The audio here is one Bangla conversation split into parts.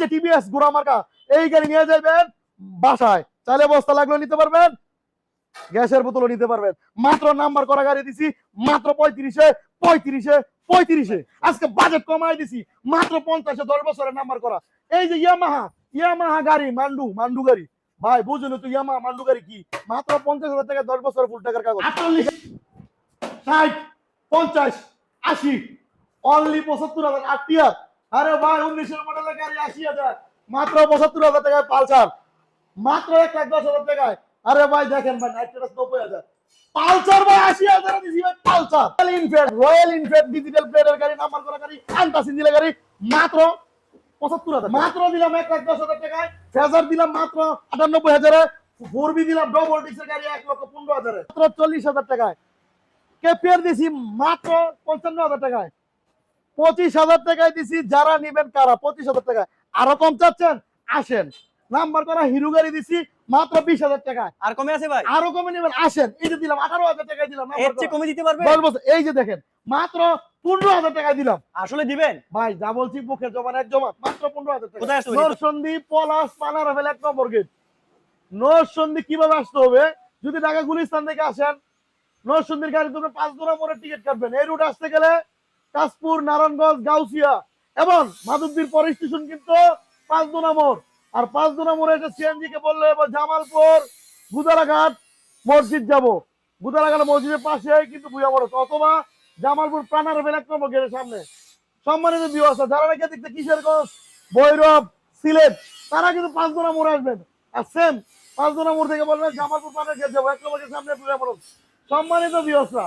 যে টিভিএস গোড়া মার্কা এই গাড়ি নিয়ে যাবেন বাসায়। চালে বস্তা লাগল নিতে পারবেন গ্যাসের বোতলও নিতে পারবেন। মাত্র নাম্বার করা গাড়ি দিছি মাত্র পঁয়ত্রিশে পঁয়ত্রিশে পঁয়ত্রিশে। আজকে বাজেট কমাই দিছি মাত্র পঞ্চাশে দশ বছরের নাম্বার করা। এই যে ইয়ামাহা ইয়ামাহা গাড়ি মান্ডু মান্ডু গাড়ি। ভাই বুঝুন তো ইয়ামাহা মান্ডু গাড়ি কি? মাত্র পঞ্চাশ হাজার টাকা দশ বছরের ফুল টাকার কাগজ। ষাট পঞ্চাশ আশি অনলি পঁচাত্তর হাজার আটটিয়ার আরে ভাই উনিশের মডেলের গাড়ি আশি হাজার মাত্র পঁচাত্তর হাজার টাকায় পালসার। মাত্র এক লাখ দশ হাজার টাকায়। আরে ভাই, দেখেন ভাই নাইট প্লাস নব্বই হাজার। পালসার ভাই, আশি হাজার দিছি ভাই, Pulsar. Royal Enfield Royal Enfield digital প্লেটের গাড়ি নাম্বার করা গাড়ি আন্টা সিঙ্গেলের গাড়ি, মাত্র পঁচাত্তর হাজার মাত্র দিলাম এক লাখ দশ হাজার টাকায়। ফেজার দিলাম মাত্র আটানব্বই হাজারে। ফোর বি দিলাম ডবল ডিক্সের গাড়ি, এক লক্ষ পনেরো হাজারে। মাত্র চল্লিশ হাজার টাকায়। কেপিয়ার দিছি মাত্র পঞ্চান্ন হাজার টাকায়। পঁচিশ হাজার টাকায় দিছি যারা নিবেন কারা? পঁচিশ হাজার টাকায় আরও কম চাচ্ছেন? আসেন। নাম্বার করা হিরো গাড়ি দিছি মাত্র বিশ হাজার টাকায়। আর কমে আছে ভাই? আরও কমে নেবেন? আসেন। এই যে দিলাম আঠারো হাজার টাকায় দিলাম এর চেয়ে কমে দিতে পারবে এই যে দেখেন মাত্র পনেরো হাজার টাকায় দিলাম। আসলে দিবেন? ভাই যা বলছি মুখের জমান এক জমা মাত্র পনেরো হাজার টাকা। নরসন্ধি পলাশ পানার ফেলে এক নম্বর গেট নরসন্ধি কীভাবে আসতে হবে? যদি ঢাকা গুলিস্তান থেকে আসেন নরসন্ধির গাড়ি তুমি পাঁচ দোনা মোড়ে টিকিট কাটবেন। এই রুট আসতে গেলে কাশপুর, নারায়ণগঞ্জ, গাউসিয়া এবং মাধবদীর পর স্টেশন কিন্তু পাঁচ মোড়। আর পাঁচ মোড়ে এটা সিএনজি কে বললে, এবার জামালপুর গুদারাঘাট মসজিদ যাব। গুদারাঘাট মসজিদের পাশে কিন্তু ভুয়া মোড় অথবা জামালপুর প্রাণার ফেলে এক নম্বর গেটের সামনে। সম্মানিত বিবাস যারা নাকি দেখতে কিশোরগঞ্জ ভৈরব, সিলেট, তারা কিন্তু পাঁচ দোনা মোড় আসবেন। আর সেম পাঁচ দোনা মোড় থেকে বলবেন জামালপুর প্রাণের গেট যাব। এক নম্বরের সামনে ভুয়া মোড় সম্মানিত বিবাসরা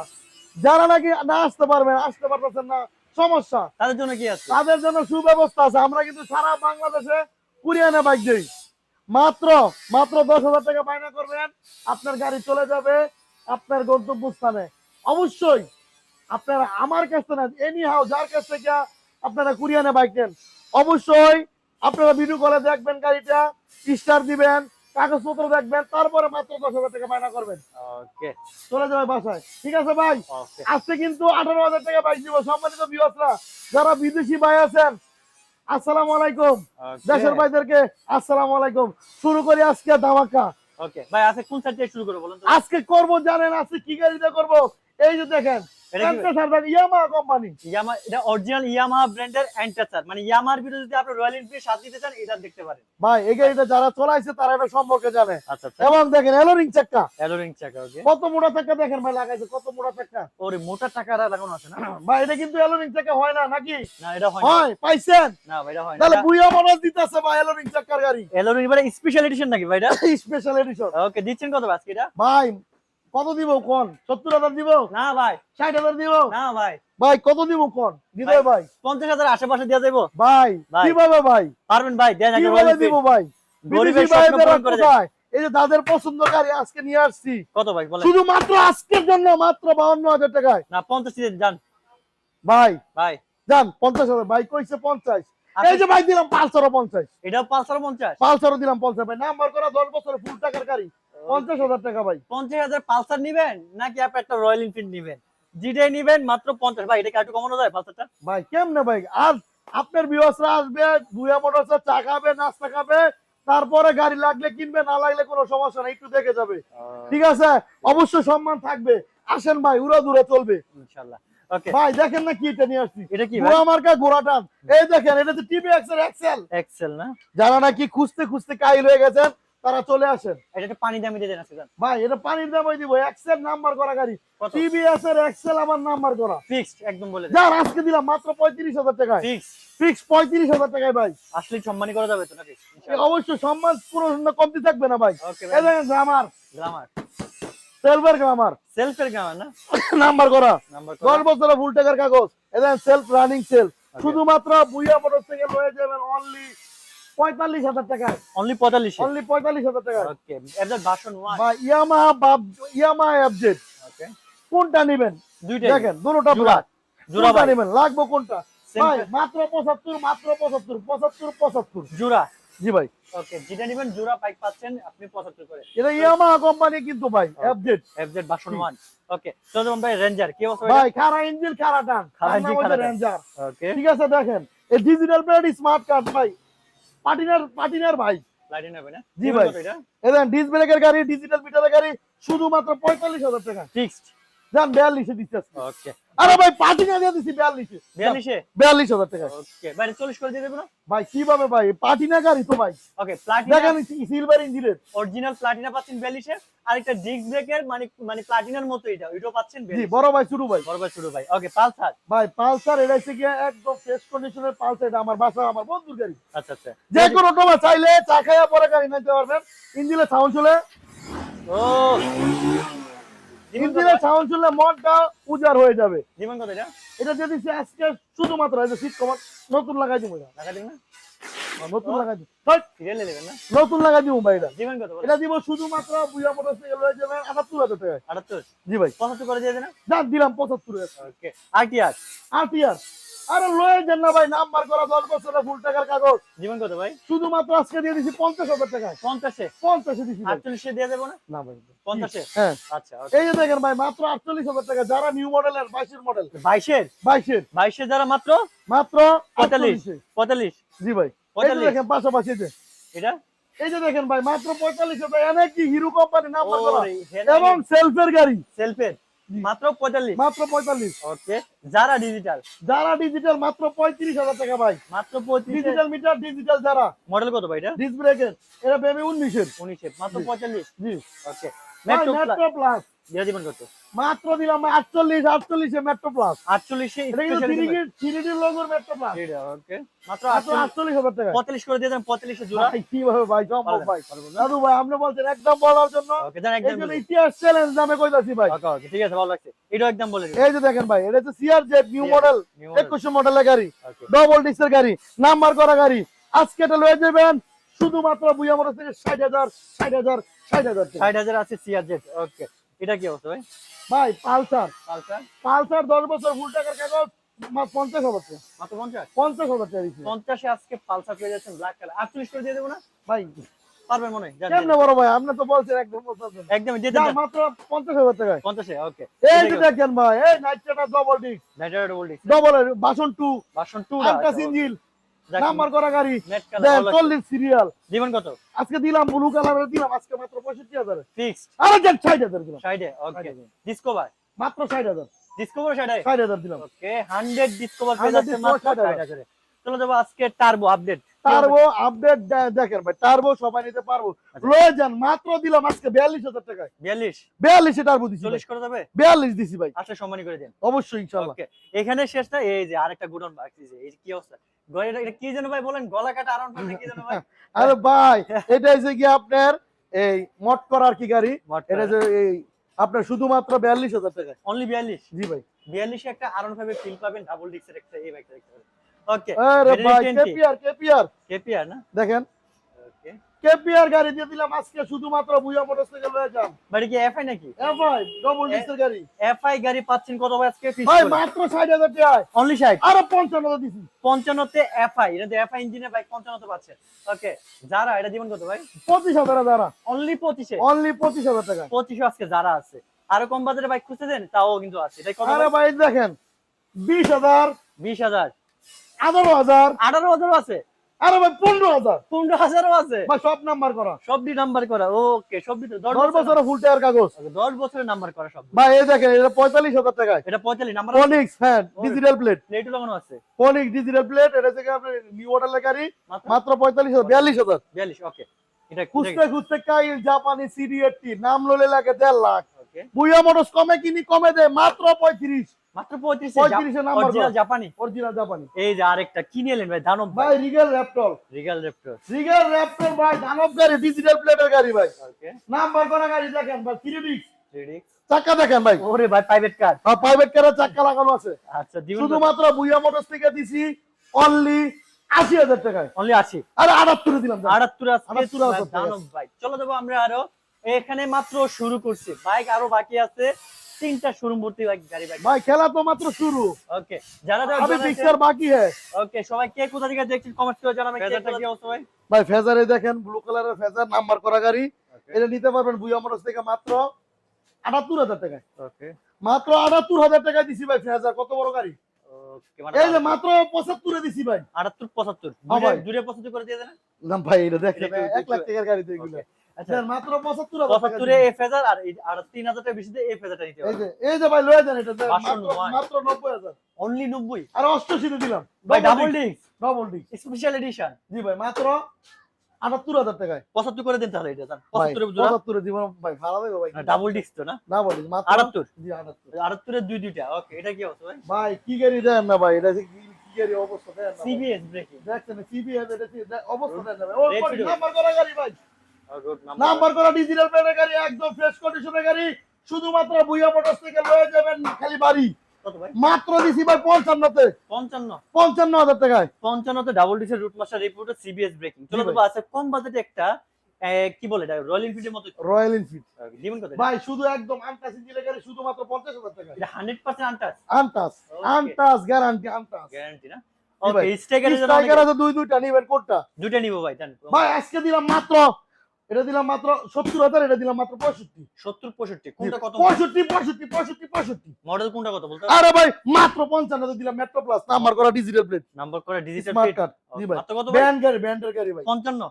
যারা নাকি না আসতে পারবেন আসতে পারতেছেন না সমস্যা। তাদের জন্য কি আছে? তাদের জন্য সুব্যবস্থা আছে। আমরা কিন্তু সারা বাংলাদেশে কুরিয়ানে বাইক দিই। মাত্র মাত্র দশ হাজার টাকা বায়না করবেন আপনার গাড়ি চলে যাবে আপনার গন্তব্য স্থানে অবশ্যই আপনারা আমার কাছ থেকে না এনি হাউ যার কাছ থেকে আপনারা কুরিয়ানে বাইক নেন। অবশ্যই আপনারা ভিডিও কলে দেখবেন গাড়িটা স্টার দিবেন কাগজপত্র দেখবেন তারপরে মাত্র দশ হাজার টাকা বায়না করবেন। ওকে। চলে যাবে বাসায়। ঠিক আছে ভাই? আজকে কিন্তু আঠারো হাজার টাকা বাইক দিব। সম্মানিত বিবাসরা যারা বিদেশি ভাই আছেন আসসালামু আলাইকুম। দেশের ভাইদেরকে আসসালামু আলাইকুম। শুরু করি আজকে ধামাকা। ওকে। ভাই আজকে কোন সাইড থেকে শুরু করব বলুন আজকে করব জানেন আজকে কি গাড়িতে করব? এই যে দেখেন ইয়ামা কোম্পানি ইয়ামা এটা অরিজিনাল ইয়ামাহা ব্র্যান্ডের অ্যান্টাচার মানে ইয়ামার ভিতরে যদি আপনি রয়্যাল এনফিল্ড সাথে দিতে চান এটা দেখতে পারেন। ভাই এই গাড়িটা যারা চলাইছে তারা এটা সম্পর্কে জানে। আচ্ছা আচ্ছা। এবং দেখেন এলোরিং চাক্কা অ্যালোরিং চাকা ওকে কত মোটা চাক্কা দেখেন ভাই লাগাইছে কত মোটা চাক্কা ওরে মোটা টাকারা লাগানো আছে না? ভাই এটা কিন্তু এলোরিং হয় না নাকি? না এটা হয় হয় পাইছেন? না ভাই এটা হয় না। তাহলে বুইয়া মনে দিতেছে ভাই এলোরিং চাক্কার গাড়ি। এবারে স্পেশাল এডিশন নাকি ভাই এটা? স্পেশাল এডিশন ওকে দিচ্ছেন কত আজকে ভাই কত দিব কোন? সত্তর হাজার দিব? না ভাই। ষাট হাজার দিব? না ভাই। ভাই কত দিব কোন? হৃদয় ভাই পঞ্চাশ হাজার আশেপাশে দেওয়া যাব ভাই। কীভাবে ভাই? পারবেন ভাই কীভাবে দিব ভাই? এই যে পছন্দ গাড়ি আজকে নিয়ে আসছি। কত শুধু মাত্র আজকের জন্য মাত্র বাউন্ন হাজার টাকায়। না পঞ্চাশ যান। ভাই ভাই। যান পঞ্চাশ হাজার। ভাই কইছে পঞ্চাশ। আপনি- এই যে ভাই দিলাম পাঁচশো পঞ্চাশ। এটা পাঁচশো পঞ্চাশ? পাঁচশো দিলাম পঞ্চাশ। ভাই নাম্বার করা দশ বছরের ফুল টাকার গাড়ি। পঞ্চাশ হাজার টাকা ভাই। পঞ্চাশ হাজার পালসার নিবেন নাকি আপনি একটা রয়্যাল এনফিল্ড নিবেন? নিবেন মাত্র পঞ্চাশ। ভাই এটা একটু কমানো যায় পালসারটা? ভাই কেমনে ভাই? আর আপনার বিহসরা আসবে দুয়া চা খাবে নাস্তা খাবে তারপরে গাড়ি লাগলে কিনবে না লাগলে কোনো সমস্যা নেই একটু দেখে যাবে। ঠিক আছে? অবশ্যই সম্মান থাকবে। আসেন ভাই উড়া দূরে চলবে। ইনশাআল্লাহ ভাই দেখেন না কি এটা নিয়ে আসছি। এটা কি ঘোড়া মার্কা ঘোড়া টান। এই দেখেন এটা তো টিভি এক্সেল এক্সেল এক্সেল না? যারা নাকি খুঁজতে খুঁজতে কাইল হয়ে গেছেন তারা চলে আসেন। এটা পানি দামি দিয়ে দেন ভাই এটা পানির দামই দিব। এক্সেল নাম্বার করা গাড়ি। টিভিএস এর এক্সেল আমার নাম্বার করা। ফিক্সড একদম বলে যার আজকে দিলাম মাত্র পঁয়ত্রিশ হাজার টাকায়। ফিক্স ফিক্স পঁয়ত্রিশ টাকায় ভাই। আসলে সম্মানী করা যাবে তো নাকি? অবশ্যই সম্মান পুরো কমতি থাকবে না ভাই। এই দেখেন গ্রামার গ্রামার সেলফের গ্রামার সেলফের গ্রামার না? নাম্বার করা। নাম্বার দশ বছরের টাকার কাগজ। এই দেখেন সেলফ রানিং সেল শুধুমাত্র বুইয়া মোটর থেকে লয়ে যাবেন অনলি পঁয়তাল্লিশ হাজার টাকায়। অনলি পঁয়তাল্লিশ? অনলি পঁয়তাল্লিশ হাজার ওকে ভার্সন ওয়ান বা ইয়ামা বা ইয়ামা এফজেড ওকে কোনটা নেবেন? দুইটাই দেখেন দুটোটা ব্ল্যাক নেবেন? লাগবে কোনটা? ভাই মাত্র পঁচাত্তর মাত্র পঁচাত্তর পঁচাত্তর পঁচাত্তর। জোড়া। জি ভাই। ওকে যেটা নেবেন জোড়া বাইক পাচ্ছেন আপনি পঁচাত্তর করে। এটা ইয়ামা কোম্পানি কিন্তু ভাই FZ FZ version one okay ভাই রেঞ্জার কি অবস্থা ভাই খারা ইঞ্জিন খারা টান খারা engine, খারা রেঞ্জার ওকে ঠিক আছে দেখেন এই ডিজিটাল প্লেট স্মার্ট কার্ড ভাই। পাটিনার পাটিনার ভাই। জি ভাই। ডিস ব্রেকের গাড়ি ডিজিটাল মিটারের গাড়ি শুধুমাত্র পঁয়তাল্লিশ হাজার টাকা। ফিক্সড যান বিয়াল্লিশে দিচ্ছে। ওকে আরে ভাই পাটিনা দিয়ে দিচ্ছি বিয়াল্লিশে। বিয়াল্লিশে? বিয়াল্লিশ হাজার টাকা। ওকে বাইরে চল্লিশ করে দিয়ে দেবো না? ভাই কীভাবে ভাই? পাটিনা গাড়ি তো ভাই। ওকে প্লাটিনা দেখেন সিলভার ইঞ্জিনের অরিজিনাল প্লাটিনা পাচ্ছেন বিয়াল্লিশে আর একটা ডিস্ক ব্রেকের মানে মানে প্লাটিনার মতো এটা ওইটাও পাচ্ছেন জি বড় ভাই শুরু ভাই। বড় ভাই শুরু ভাই। ওকে পালসার? ভাই পালসার এটা হচ্ছে গিয়ে একদম ফ্রেশ কন্ডিশনের পালসার এটা আমার বাসা আমার বন্ধুর গাড়ি। আচ্ছা আচ্ছা। যে কোনো তোমার চাইলে চা খাইয়া পরে গাড়ি নিতে পারবেন। ইঞ্জিনের সাউন্ড শুনলে ও ইঞ্জিনের সাউন্ড শুনলে মনটা উজার হয়ে যাবে। জীবন কত এটা এটা দিয়ে দিচ্ছি আজকে শুধুমাত্র এই যে শীত কমার নতুন লাগাই দিব এটা। লাগাই দিন না? নতুন লাগাই দিব। না? নতুন লাগাই দিব ভাই এটা। জীবন কত এটা দিব শুধুমাত্র বুয়া মোটর থেকে লয়ে যাবেন আটাত্তর হাজার টাকায়। আটাত্তর? জি ভাই। পঁচাত্তর করে দিয়ে দেন না? দিলাম পঁচাত্তর হাজার ওকে আর কি আর আটিয়ার আরে লয়ে যান না ভাই নাম্বার করা দশ বছরের ফুল টাকার কাগজ। জীবন কত ভাই? শুধুমাত্র আজকে দিয়ে দিছি পঞ্চাশ হাজার টাকায়। পঞ্চাশে? পঞ্চাশে দিছি আটচল্লিশে দিয়ে দেবো না? না ভাই। পঞ্চাশে? হ্যাঁ। আচ্ছা এই যে দেখেন ভাই মাত্র আটচল্লিশ হাজার টাকা যারা নিউ মডেলের বাইশের মডেল বাইশের? বাইশের। বাইশে যারা মাত্র? মাত্র পঁয়তাল্লিশ। পঁয়তাল্লিশ? জি ভাই। পঁয়তাল্লিশ। দেখেন পাশাপাশি যে। এটা? এই যে দেখেন ভাই মাত্র পঁয়তাল্লিশ হাজার এনে কি হিরো কোম্পানি নাম্বার করা? এবং সেলফের গাড়ি। সেলফের। মাত্র পঁয়তাল্লিশ। মাত্র পঁয়তাল্লিশ। ওকে যারা ডিজিটাল যারা ডিজিটাল মাত্র পঁয়ত্রিশ হাজার টাকা ভাই। মাত্র পঁয়ত্রিশ ডিজিটাল মিটার ডিজিটাল যারা। মডেল কত ভাই এটা? ডিস ব্রেকের এটা বেবি উনিশের। উনিশের মাত্র পঁয়তাল্লিশ। জি। ওকে মেট্রো মেট্রো প্লাস দিয়ে দিবেন কত মাত্র দিলাম আটচল্লিশ আটচল্লিশে মেট্রো প্লাস আটচল্লিশে এটা কিন্তু থ্রি ডি লোগোর মেট্রো প্লাস ওকে মাত্র হাজার টাকা। পঁয়তাল্লিশ করে দিয়ে দেন পঁয়তাল্লিশে জোড়া। ভাই কীভাবে ভাই সম্ভব ভাই। দাদু ভাই আপনি বলছেন একদম বলার জন্য। ওকে দেন একদম জন্য ইতিহাস চ্যালেঞ্জ নামে কইতাছি ভাই? ওকে ওকে ঠিক আছে ভালো লাগছে। এটাও একদম বলে এই যে দেখেন ভাই এটা হচ্ছে CR Z new model new model একুশে মডেলের গাড়ি। ডবল ডিস্কের গাড়ি নাম্বার করা গাড়ি। আজকে এটা লয়ে যাবেন শুধুমাত্র বুয়া মোটর থেকে ষাট হাজার ষাট হাজার ষাট হাজার টাকা। ষাট হাজার আছে সিআরজেড ওকে। এটা কি অবস্থা ভাই? ভাই পালসার। পালসার? পালসার দশ বছর ফুল টাকার কাগজ পঞ্চাশ হাজার টাকা। মাত্র পঞ্চাশ? পঞ্চাশ হাজার টাকা দিচ্ছে পঞ্চাশে আজকে পালসার পেয়ে যাচ্ছেন ব্ল্যাক কালার আটচল্লিশ করে দিয়ে দেবো না? ভাই পারবেন মনে হয় কেমনে বড় ভাই? আপনি তো বলছেন একদম একদম দেন। মাত্র পঞ্চাশ হাজার টাকায়। পঞ্চাশে ওকে এই যে দেখেন ভাই এই নাইট ডবল ডিস্ক নাইট্রাইড বলছি ডবল বাসন টু বাসন টু আলট্রা সিঞ্জিল নাম্বার করা গাড়ি। চল্লিশ সিরিয়াল জীবন কত? আজকে দিলাম ব্লু কালারের দিলাম আজকে মাত্র পঁয়ষট্টি হাজার। ফিক্সড আরে যান ষাট হাজার দিলাম। ওকে ডিসকভার মাত্র ষাট হাজার। ডিসকভার সাইডে ষাট হাজার দিলাম। ওকে 100 ডিসকভার পেয়ে যাচ্ছে মাত্র Discover 60 হাজারে। চলো যাব আজকে টার্বো আপডেট টার্বো আপডেট দেখেন ভাই টার্বো সবাই নিতে পারব। আচ্ছা। যান মাত্র দিলাম আজকে বিয়াল্লিশ হাজার টাকায়। 42 বিয়াল্লিশে টার্বো ভাই। 40 করে যাবে? বিয়াল্লিশ দিছি ভাই। আসলে সম্মানী করে দেন। অবশ্যই ইনশাল্লাহ। এখানে শেষ না? এই যে আরেকটা গুডন বাকি এই কি অবস্থা? এটা কি যেন ভাই বলেন? গলা কাটা আরাম কি যেন ভাই? আরে ভাই এটা হচ্ছে কি আপনার এই মট করার কি গাড়ি? এটা যে এই আপনার শুধুমাত্র অনলি 42 জি ভাই। 42 একটা আরন ফাইভে ফিল পাবেন ডাবল ডিক্সের একটা এই বাইকটা দেখতে পাবেন। ওকে আরে ভাই Variant 20 কেপিআর কেপিআর কেপিআর না? দেখেন কেপিআর গাড়ি দিয়ে দিলাম আজকে শুধুমাত্র বুয়া মোটরস থেকে লয়ে যান। বাড়ি কি এফআই নাকি? এ ভাই ডবল গাড়ি। এফআই গাড়ি পাচ্ছেন কত ভাই আজকে? ভাই মাত্র ষাট হাজার টাকায়। অনলি 60 আরও পঞ্চান্ন হাজার দিছি। পঞ্চান্নতে এফআই এটা এফআই ইঞ্জিনের বাইক পঞ্চান্নতে পাচ্ছেন ওকে যারা এটা জীবন কত ভাই? পঁচিশ হাজার দ্বারা অনলি পঁচিশে? অনলি পঁচিশ হাজার টাকা। পঁচিশে আজকে যারা আছে। আরও কম বাজারে বাইক খুঁজতে দেন তাও কিন্তু আছে। এটা কত আরে ভাই? দেখেন বিশ হাজার বিশ হাজার। আঠারো হাজার আঠারো হাজারও আছে? আরে ভাই পনেরো হাজার। পনেরো হাজারও আছে। ভাই সব নাম্বার করা। সবটি নাম্বার করা। ওকে সবটি দশ বছরের ফুল টায়ার কাগজ। দশ বছরের নাম্বার করা সব। ভাই এই দেখেন এটা পঁয়তাল্লিশ হাজার টাকায়। এটা পঁয়তাল্লিশ নাম্বার ডিজিটাল প্লেট প্লেটও লাগানো আছে? ডিজিটাল প্লেট এটা থেকে আপনার নিউ মডেলের গাড়ি মাত্র? পঁয়তাল্লিশ হাজার বিয়াল্লিশ হাজার। বিয়াল্লিশ ওকে। এটা খুঁজতে খুঁজতে কাইল জাপানি সিডি এইটটি নাম ললে লাগে দেড় লাখ। বুয়া মোটরস কমে কিনি কমে দেয় মাত্র পঁয়ত্রিশ। মাত্র পঁয়ত্রিশ পঁয়ত্রিশে নাম্বার অরিজিনাল করা। জাপানি? অরিজিনাল জাপানি। এই যে আরেকটা কিনে এলেন ভাই? দানব ভাই Regal Raptor Regal Raptor Regal Raptor ভাই দানব গাড়ি ডিজিটাল প্লেটের গাড়ি ভাই। ওকে নাম্বার করা গাড়ি দেখেন ভাই থ্রি ডিক্স থ্রি চাক্কা দেখেন ভাই। ওরে ভাই প্রাইভেট কার প্রাইভেট কারের চাক্কা লাগানো আছে। আচ্ছা দিবেন শুধুমাত্র বুয়া মোটরস থেকে দিছি অনলি আশি হাজার টাকায়। অনলি আশি। আরে আটাত্তরে দিলাম। আটাত্তর। দানব ভাই। চলো যাব আমরা আরও। এখানে মাত্র শুরু করছি। বাইক আরও বাকি আছে। তিনটা শুরু মূর্তি গাড়ি ভাই ভাই খেলা তো মাত্র শুরু। ওকে যারা যারা আমি পিকচার বাকি হ্যাঁ ওকে সবাই কে কোথা থেকে দেখছেন? কমেন্ট করে জানাবেন ফেজারটা কি অবস্থা ভাই? ভাই ফেজারে দেখেন ব্লু কালারের ফেজার নাম্বার করা গাড়ি। এটা নিতে পারবেন বুয়া মোটরস থেকে মাত্র 78000 টাকা ওকে মাত্র 78000 টাকা দিছি ভাই ফেজার কত বড় গাড়ি? মানে এই যে মাত্র 75 এ দিছি ভাই। 78 75 দুটো 75 করে দিয়ে দেন। না ভাই এটা দেখেন 1 লাখ টাকার গাড়ি তো এগুলো। মাত্র হাজার টাকা পঁচাত্তরে দিন। এ ফেজার আর আর তিন হাজার টাকা বেশিতে এ ফেজারটা নিতে এই এই যে ভাই লয়ে যান এটা মাত্র- নয়। মাত্র নব্বই হাজার। অনলি নব্বই? আর অষ্টশীতে দিলাম। ভাই double disc double D special edition জি ভাই মাত্র আটাত্তর হাজার টাকায়। পঁচাত্তর করে দিন তাহলে এটা জান ভাই পঁচাত্তরে জোড়া পঁচাত্তরে জীবন ভাই ভাড়া দেবো ভাই। ডাবল ডিস্ক তো না? ডাবল ডি মাত্র আটাত্তর? জি আটাত্তর। আটাত্তরের দুই দুইটা ওকে এটা কি অবস্থা ভাই? ভাই কি গাড়ি দেন না ভাই এটা কি গাড়ি অবস্থা দেন না। সিবিএস ব্রেকিং দেখছেন সিবিএস এটা অবস্থা দেন না ও। নাম্বার করা গাড়ি ভাই। নাম্বার। করা ডিজিটাল প্লেটের গাড়ি একদম ফ্রেশ কন্ডিশনের গাড়ি। শুধুমাত্র বুইয়া মোটরস থেকে লয়ে যাবেন খালি বাড়ি। মাত্র দিছি ভাই পঞ্চান্নতে। পঞ্চান্ন। পঞ্চান্ন হাজার টাকায়। পঞ্চান্নতে double ডিসের route master report CBS braking চলো তো আছে কম বাজেটে একটা কি বলে এটা? রয়্যাল এনফিল্ডের মতো রয়্যাল এনফিল্ড জীবন কত ভাই শুধু একদম আনটাস ইঞ্জিনের গাড়ি শুধুমাত্র পঞ্চাশ হাজার টাকায়। এটা hundred percent untouch untouch untouch guarantee untouch guarantee না। ওকে স্ট্রাইকার আছে দুই দুইটা নিবেন কোনটা? দুইটা নিবো ভাই দেন ভাই আজকে দিলাম মাত্র এটা দিলাম মাত্র সত্তর হাজার এটা দিলাম মাত্র পঁয়ষট্টি। সত্তর পঁয়ষট্টি। কোনটা কত পঁয়ষট্টি পঁয়ষট্টি পঁয়ষট্টি পঁয়ষট্টি। মডেল কোনটা কত বলতে আরে ভাই মাত্র পঞ্চান্ন হাজার দিলাম মেট্রো প্লাস নাম্বার করা ডিজিটাল প্লেট নাম্বার করে ডিজিটাল স্মার্ট কার্ড জি ভাই। কত ব্যান্ড গাড়ি ব্যান্ডের গাড়ি ভাই। পঞ্চান্ন?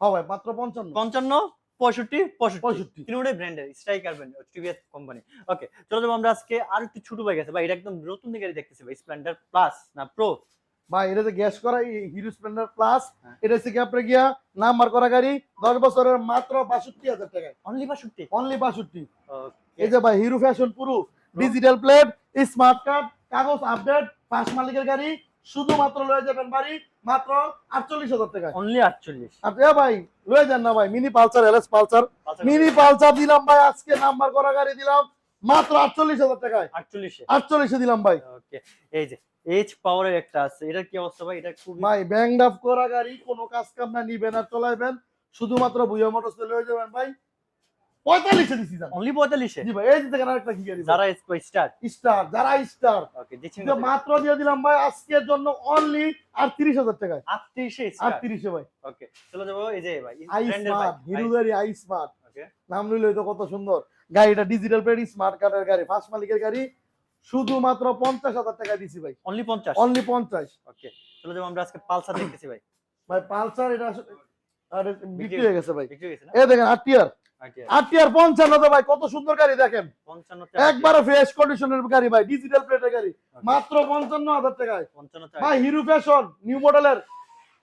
হ্যাঁ ভাই মাত্র পঞ্চান্ন। পঞ্চান্ন পঁয়ষট্টি পঁয়ষট্টি। তিনটাই ব্র্যান্ডের striker brand TVS company okay চলো আমরা আজকে আর একটু ছোট হয়ে গেছে ভাই এটা একদম নতুন গাড়ি দেখতেছি ভাই স্প্লেন্ডার প্লাস না প্রো ভাই এটা যে গ্যাস করা হিরো স্প্লেন্ডার প্লাস হ্যাঁ। এটা হচ্ছে কি আপনার গিয়া নাম্বার করা গাড়ি দশ বছরের মাত্র বাষট্টি হাজার টাকায়। অনলি বাষট্টি? অনলি বাষট্টি। এই যে ভাই হিরো ফ্যাশন পুরো ডিজিটাল প্লেট স্মার্ট কার্ড কাগজ আপডেট পাঁচ মালিকের গাড়ি শুধুমাত্র লয়ে যাবেন বাড়ি মাত্র আটচল্লিশ হাজার টাকায়। অনলি আটচল্লিশ। এ ভাই লয়ে যান না ভাই mini Pulsar LS Pulsar. Mini Pulsar দিলাম ভাই আজকে নাম্বার করা গাড়ি দিলাম মাত্র আটচল্লিশ হাজার টাকায়। আটচল্লিশে। আটচল্লিশে দিলাম ভাই। ওকে এই যে এইচ পাওয়ারের একটা আছে। এটা কি অবস্থা ভাই? এটা খুবই ভাই ডাফ করা গাড়ি কোনো কাজ কাম না নিবেন আর চলাইবেন। শুধুমাত্র বুয়া মোটরস লয়ে যাবেন ভাই। পঁয়তাল্লিশে অনলি পঁয়তাল্লিশে? জি ভাই এই যে দেখেন আরেকটা কি গাড়ি যারা স্টার স্টার যারা স্টার ওকে মাত্র দিয়ে দিলাম ভাই আজকের জন্য অনলি আটত্রিশ হাজার টাকায়। আটত্রিশে আটত্রিশে ভাই। ওকে চলো যাব এই যে ভাই আই ব্র্যান্ডের স্মার্ট হিরো গাড়ি আই স্মার্ট নাম নিলে তো কত সুন্দর। গাড়িটা ডিজিটাল প্লেট স্মার্ট কার্ডের গাড়ি ফার্স্ট মালিকের গাড়ি। শুধুমাত্র পঞ্চাশ হাজার টাকা দিছি ভাই। অনলি পঞ্চাশ? অনলি পঞ্চাশ। ওকে চলো যাব আমরা আজকে পালসার দেখতেছি ভাই। ভাই পালসার এটা আরে বিক্রি হয়ে গেছে ভাই। এ দেখেন আটিয়ার আচ্ছা, আটিয়ার পঞ্চান্ন ভাই কত সুন্দর গাড়ি দেখেন। একবারে ফ্রেশ কন্ডিশনের গাড়ি ভাই ডিজিটাল প্লেটের গাড়ি। মাত্র পঞ্চান্ন হাজার টাকায়। ভাই হিরো ফ্যাশন নিউ মডেলের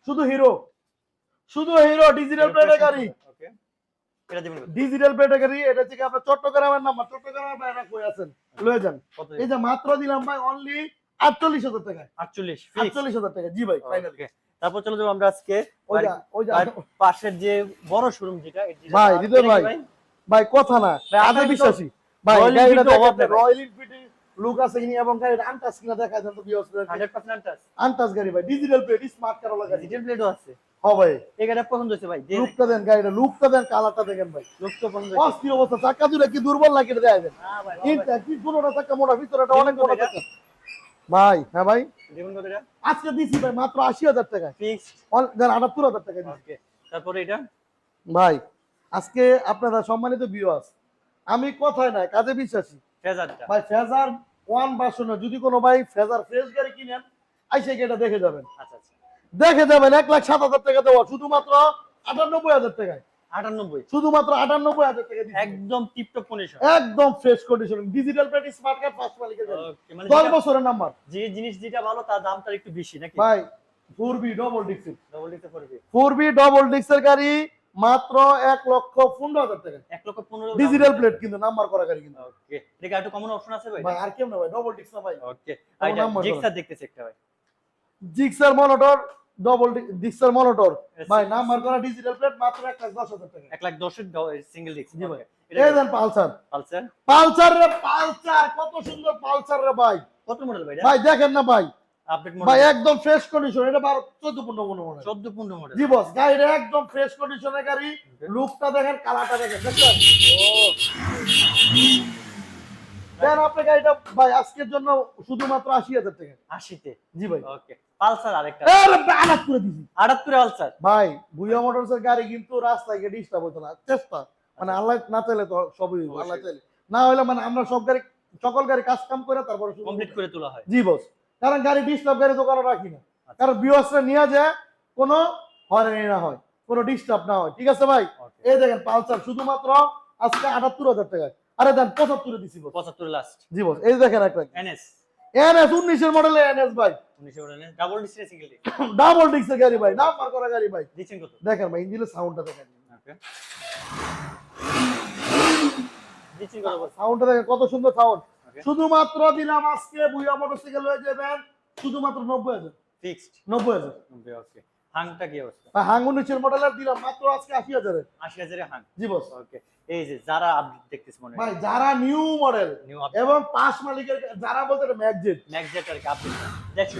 শুধু হিরো শুধু হিরো ডিজিটাল প্লেটের গাড়ি। এটা দিবেন ডিজিটাল প্লেটের এটা থেকে আপনার চট্টগ্রামের নাম্বার। চট্টগ্রামের বাইরে কই আছেন? লয়ে যান। এই যে মাত্র দিলাম ভাই অনলি আটচল্লিশ হাজার টাকায়। আটচল্লিশ আটচল্লিশ হাজার টাকা। জি ভাই ফাইনাল তারপর চলো যাব আমরা আজকে ওই যা ওই পাশের যে বড় শোরুম যেটা ভাই, হৃদয় ভাই। ভাই? কথা না। আগে বিশ্বাসী। ভাই। রয়্যাল এনফিল্ড লুক আছে কিনা এবং গাড়িটা আনটাস কিনা দেখা যায় তো বিয়স 100% টাচ আনটাস গাড়ি ভাই ডিজিটাল প্লেট স্মার্ট কারোলা গাড়ি। ডিজিটাল প্লেটও আছে। হ্যাঁ ভাই। এই গাড়িটা পছন্দ হয়েছে ভাই লুকটা দেন গাড়িটা লুকটা দেন কালারটা দেখেন ভাই। লোক পছন্দ হয়েছে। অস্থির অবস্থা চাকা দুটা কি দুর্বল লাগে এটা দেয়া দেন। ভাই ভাই। ইনটা কি পুরোটা চাকা মোটা ভিতরেটা অনেক মোটা চাকা। ভাই হ্যাঁ ভাই। দেখুন কত এটা আজকে দিছি ভাই মাত্র আশি হাজার টাকায়। ফিক্স আটাত্তর হাজার টাকা দিছি। তারপরে এটা? ভাই আজকে আপনারা সম্মানিত ভিউয়ার্স আমি কথায় নাই কাজে বিশ্বাসী। ফেজারটা। ভাই ফেজার ওয়ান ভার্সন যদি কোনো ভাই ফেজার ফ্রেশ গাড়ি কিনেন আইসে এটা দেখে যাবেন। আচ্ছা আচ্ছা। দেখে যাবেন এক লাখ সাত হাজার টাকা দেওয়া শুধুমাত্র আটানব্বই হাজার টাকায়। আটানব্বই। শুধুমাত্র আটানব্বই হাজার টাকা একদম টিপটপ কন্ডিশন একদম fresh condition digital plate smart card first মালিকের দশ বছরের নাম্বার যে জিনিস যেটা ভালো তার দামটা একটু বেশি নাকি? ভাই ফোর বি ডবল ডিক্সের ডবল পারবে ফোর বি ডবল ডিক্সের গাড়ি মাত্র এক লক্ষ পনেরো হাজার টাকা। এক লক্ষ পনেরো ডিজিটাল প্লেট কিন্তু নাম্বার করা গাড়ি কিন্তু। ওকে এটা একটু কমন অপশন আছে ভাই? আর কেমন ভাই ডবল ডিক্স না ভাই। ওকে জিক্সার দেখতেছি একটা ভাই। জিক্সার মনোটর ডবল ডিক্সার মনোটর. ভাই নাম্বার করা ডিজিটাল প্লেট মাত্র এক লাখ দশ হাজার টাকা। এক লাখ দশের সিঙ্গেল ডিস্ক জি ভাই। এই দেন পালসার। পালসার? পালসার রে পালসার কত সুন্দর পালসার রে ভাই। কত মডেল ভাই ভাই দেখেন না ভাই। আপডেট ভাই একদম ফ্রেশ কন্ডিশন এটা বারো চোদ্দ পনেরো পনেরো মনে হয়। 14 15 মডেল জি বস গাড়িটা একদম ফ্রেশ কন্ডিশনের গাড়ি। লুকটা দেখেন কালারটা দেখেন দেখছেন? দেন আপনি গাড়িটা ভাই আজকের জন্য শুধুমাত্র আশি হাজার টাকা। 80 তে জি ভাই। ওকে পালসার আরেকটা। আরে আলাদ করে দিছি। 78 পালসার। ভাই ভুইয়া মোটরসের গাড়ি কিন্তু রাস্তায় গিয়ে ডিস্টার্ব হতো না। চেষ্টা। মানে আল্লাহ না চাইলে তো সবই আল্লাহ চাইলে। না হলে মানে আমরা সব গাড়ি সকল গাড়ি কাজ কাম করে তারপরে কমপ্লিট করে। তোলা হয়। জি বস কারণ গাড়ি ডিস্টার্ব গাড়ি দোকানে রাখি না। কারণ বিওসরা নিয়ে যায় কোনো হয়রানি না হয় কোনো ডিস্টার্ব না হয়। ঠিক আছে ভাই? এই দেখেন পালসার শুধুমাত্র আজকে আটাত্তর হাজার টাকায়। আরে দেন পঁচাত্তরে দিছি পঁচাত্তর লাস্ট জি বস এই দেখেন একটা। এনএস এনএস উনিশের মডেলে এনএস ভাই। ডাবল ডাবল ডিক্সের গাড়ি ভাই নাম্বার করা গাড়ি ভাই। দিচ্ছেন কত? দেখেন ভাই ইঞ্জিনের সাউন্ডটা দেখেন। সাউন্ডটা দেখেন কত সুন্দর সাউন্ড শুধুমাত্র দিলাম আজকে বুয়া মোটরসাইকেল হয়ে যাবেন শুধুমাত্র নব্বই হাজার। ফিক্সড নব্বই হাজার। ওকে। হাংটা কি অবস্থা? ভাই হাং উনিশের মডেলের দিলাম মাত্র আজকে আশি হাজারের আশি হাজারে হাং? জি বস। ওকে এই যে যারা আপডেট দেখতেছ মনে ভাই যারা নিউ মডেল নিউ এবং পাঁচ মালিকের যারা বলতে ম্যাক্সজেট আর আপডেট দেখছ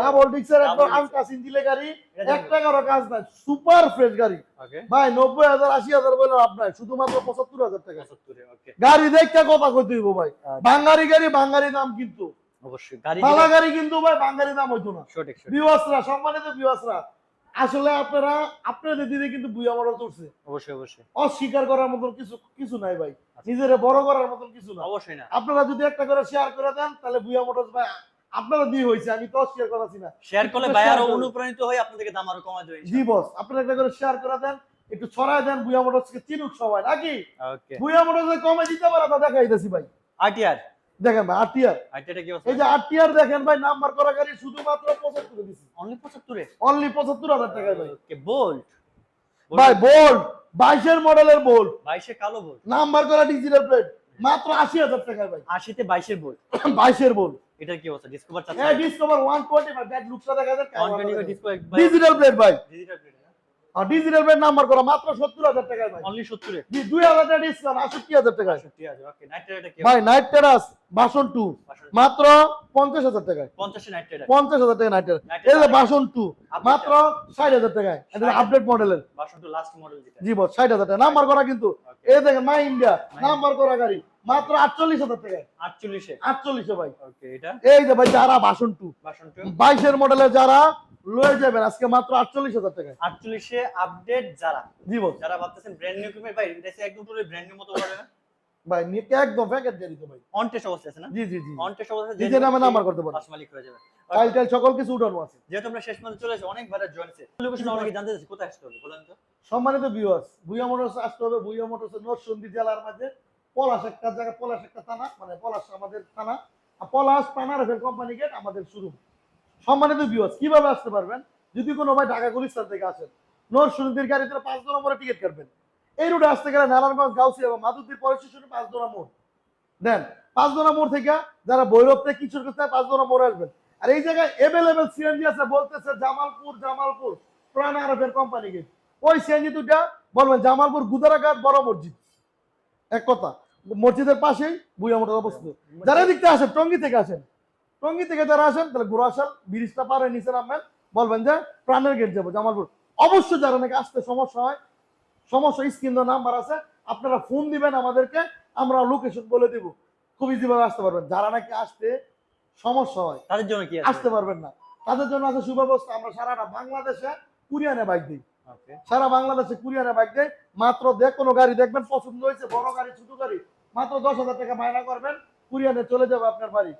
ডাবল ডিক্সের একদম ইঞ্জিলে গাড়ি এক টাকারও কাজ নাই সুপার ফ্রেশ গাড়ি। ওকে ভাই নব্বই হাজার আশি হাজার বলে আপনার শুধুমাত্র পঁচাত্তর হাজার টাকা। 75 ওকে গাড়ি দেখতে কথা কইতে হইব ভাই? আচ্ছা। বাঙালি গাড়ি বাঙালি দাম কিন্তু। অবশ্যই। গাড়ি পালা গাড়ি কিন্তু ভাই বাঙালি দাম হইতো না। সঠিক বিওয়াসরা সম্মানিত বিওয়াসরা আসলে আপনারা আপনাদের দিদি কিন্তু বুয়া চলছে। অবশ্যই অবশ্যই। অস্বীকার করার মতন কিছু কিছু নাই ভাই। নিজেরে বড় করার মতন কিছু না অবশ্যই না। আপনারা যদি একটা করে শেয়ার করে দেন তাহলে বুয়া মোটরস ভাই আপনারা দিয়ে হয়েছে আমি তো অস্বীকার করাছি না। শেয়ার করলে ভাই আরও অনুপ্রাণিত হয়ে আপনাদেরকে দাম আরও কমা দেবে জি বস আপনারা একটা করে শেয়ার করে দেন একটু ছড়ায় দেন বুয়া মোটরসকে চিনুক সবাই নাকি? ওকে বুয়া মোটরসে কমে দিতে পারে তা দেখাইতেছি ভাই। আরটিআর দেখেন ভাই আরটিআর এই যে আরটিআর দেখেন ভাই নাম্বার করা গাড়ি শুধুমাত্র পঁচাত্তর দিছি। অনলি 75 অনলি পঁচাত্তর হাজার টাকায় ভাই। বোল্ট ভাই বোল্ড বাইশের মডেলের 22 এ কালো বোল্ট নাম্বার করা ডিজিটাল প্লেট মাত্র আশি হাজার টাকায় ভাই। 80 তে 22 এর বোল্ট বাইশের বোল্ড এটা কি অবস্থা? ডিসকভার হ্যাঁ চাচ্ছে Discover one twenty five that লুকসটা দেখা যায় 120 ডিসকো ডিজিটাল প্লেট ভাই। ডিজিটাল প্লেট ডিজিটাল নাম্বার করা মাত্র সত্তর হাজার টাকায় ভাই। অনলি 70 জি দুই হাজার টাকা ডিসকাউন্ট আটষট্টি হাজার টাকায়। 70 আছে ওকে নাইট কি ভাই নাইট টেরাস মাত্র পঞ্চাশ হাজার টাকায়। 50 নাইট টাকা নাইট এই যে টু। মাত্র ষাট হাজার টাকায়। এটা আপডেট মডেলের বাসন টু লাস্ট মডেল যেটা। জি বস ষাট হাজার টাকা। নাম্বার করা কিন্তু এই দেখেন মাই ইন্ডিয়া নাম্বার করা গাড়ি মাত্র আটচল্লিশ হাজার টাকায়। 48 এ আটচল্লিশে ভাই। ওকে এটা? এই যে ভাই যারা বাসন টু বাসন টু বাইশের মডেলে যারা লয়ে যাবেন আজকে মাত্র আটচল্লিশ হাজার টাকায়। 48 এ আপডেট যারা। জি বস। যারা ভাবতেছেন ব্র্যান্ড নিউ কিনবে ভাই এটা একদম পুরো ব্র্যান্ড নিউ মতো করে না? ভাই একদম প্যাকেট ভাই। অন টেস্ট অবস্থা আছে না? জি জি জি। অন টেস্ট অবস্থা নামে নাম্বার করতে পাঁচ মালিক হয়ে যাবে। টাইল টাইল সকল কিছু উঠানো আছে। যেহেতু আমরা শেষ পর্যন্ত চলে এসেছি অনেক ভাড়া লোকেশন অনেকে জানতে চাচ্ছি কোথায় আসতে হবে বলেন তো। সম্মানিত ভিউয়ার্স মোটরস আসতে হবে ভুইয়া মোটরস নরসিংদী জেলার মাঝে। পলাশ একটা জায়গা পলাশ একটা থানা মানে পলাশ আমাদের থানা। আর পলাশ পানারফেল কোম্পানি গেট আমাদের শুরু সম্মানিত ভিউয়ার্স কীভাবে আসতে পারবেন? যদি কোনো ভাই ঢাকা গুলিস্তান থেকে আসেন, নরসিংদীর গাড়িতে পাঁচ দোনা মোড়ে টিকিট কাটবেন। এই রুটে আসতে গেলে নারায়ণগঞ্জ গাউসি এবং মাধুদ্দির পরে স্টেশনে পাঁচ দোনা মোড়। দেন, পাঁচ দোনা মোড় থেকে যারা ভৈরব থেকে কিশোর করতে পাঁচ দোনা মোড়ে আসবেন। আর এই জায়গায় এভেলেবেল সিএনজি আছে, বলতেছে জামালপুর জামালপুর প্রাণ আরফের কোম্পানি গেট ওই সিএনজি দুটা বলবেন জামালপুর, গুদারাঘাট, বড় মসজিদ। এক কথা, মসজিদের পাশেই বুয়া মোটর অবস্থিত। যারা থেকে আসেন, টঙ্গি থেকে আসেন টঙ্গি থেকে যারা আসেন তাহলে ঘোরাশাল ব্রিজটা পারে নিচে নামবেন বলবেন যে প্রাণের গেট যাব জামালপুর। অবশ্যই যারা নাকি আসতে সমস্যা হয় সমস্যা স্ক্রিন নাম্বার আছে আপনারা ফোন দিবেন আমাদেরকে আমরা লোকেশন বলে দিব। খুব ইজিভাবে আসতে পারবেন। যারা নাকি আসতে সমস্যা হয় তাদের জন্য কি আছে? আসতে পারবেন না। তাদের জন্য আছে সুব্যবস্থা আমরা সারাটা বাংলাদেশে কুরিয়ানে বাইক দিই। সারা বাংলাদেশে কুরিয়ানে বাইক দেয় মাত্র যে কোনো গাড়ি দেখবেন পছন্দ হয়েছে বড় গাড়ি ছোট গাড়ি মাত্র দশ হাজার টাকা মায়না করবেন কুরিয়ানে চলে যাবে আপনার বাড়ি।